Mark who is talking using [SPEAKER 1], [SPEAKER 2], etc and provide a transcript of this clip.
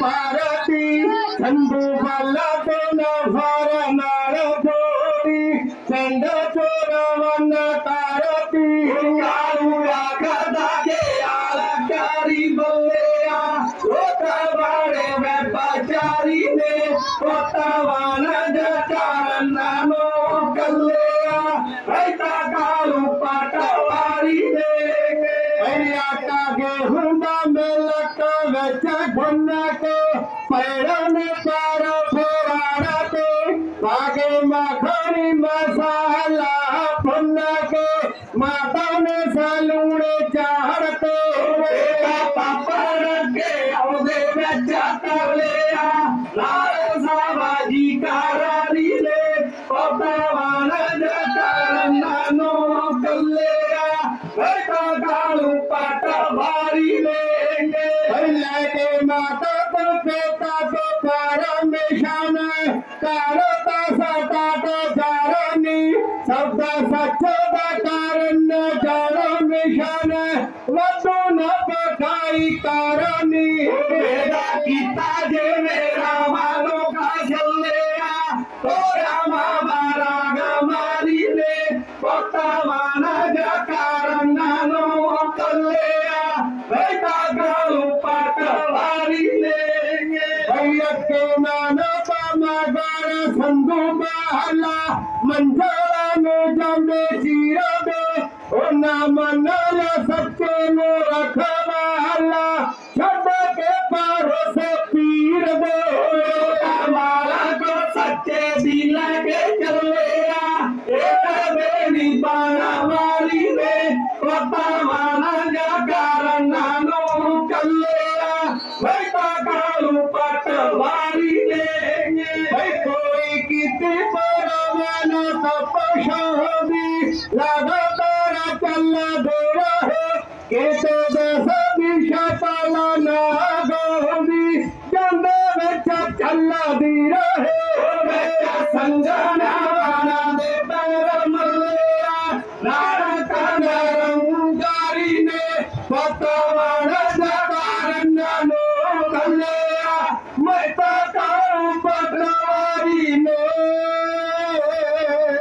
[SPEAKER 1] ಭಾರತಿ ಚಂದು ಬಲ್ಲತನ ಭಾರ ನಾಳ ತೋರಿ ಚಂದ ಚೋರವನ್ನ ತಾರತಿ
[SPEAKER 2] ಯಾರು ಯಾಕದಾಗೆ ಯಾರಕಾರಿ ಬಲ್ಲೆಯ ಕೊತ್ತವಾಡೆ ವ್ಯಾಪಾಚಾರಿನೇ ಕೊತ್ತವಾನ
[SPEAKER 1] बच्चा घुमना के, पैरों में पैरों फेराना आगे मखनी मसाला फुन्ना के माता ने सलूने चाहते
[SPEAKER 2] पापा रखे औदे बच्चा तबलिया लाल सावा जी का रानी ले पतवान जाता रंगानो कल्लेया घर का गालू पाटा भारी ले
[SPEAKER 1] के माता तो पेता तो परमेशन करता सता तो करनी शब्द सचोद करन्न करमिशन वसु न पकाई करनी मेरा
[SPEAKER 2] गीता जे मेरा मानो का चल रहा तो
[SPEAKER 1] मंजारा में जमे जीरा में ओना मनाया सबके नो रखा माला छोटे के पारों से पीर दे
[SPEAKER 2] माला को सच्चे दिल के चलेगा एक बेनी बाना वाली में पता माना जा कारण नानो कल्लेगा वैता कालू पटवा
[SPEAKER 1] তপসবি লাগাতার চল্লা দৌড়া হে। কে তো দশবি সকাল না গৌরি চন্দ্র চল্লা দি রহে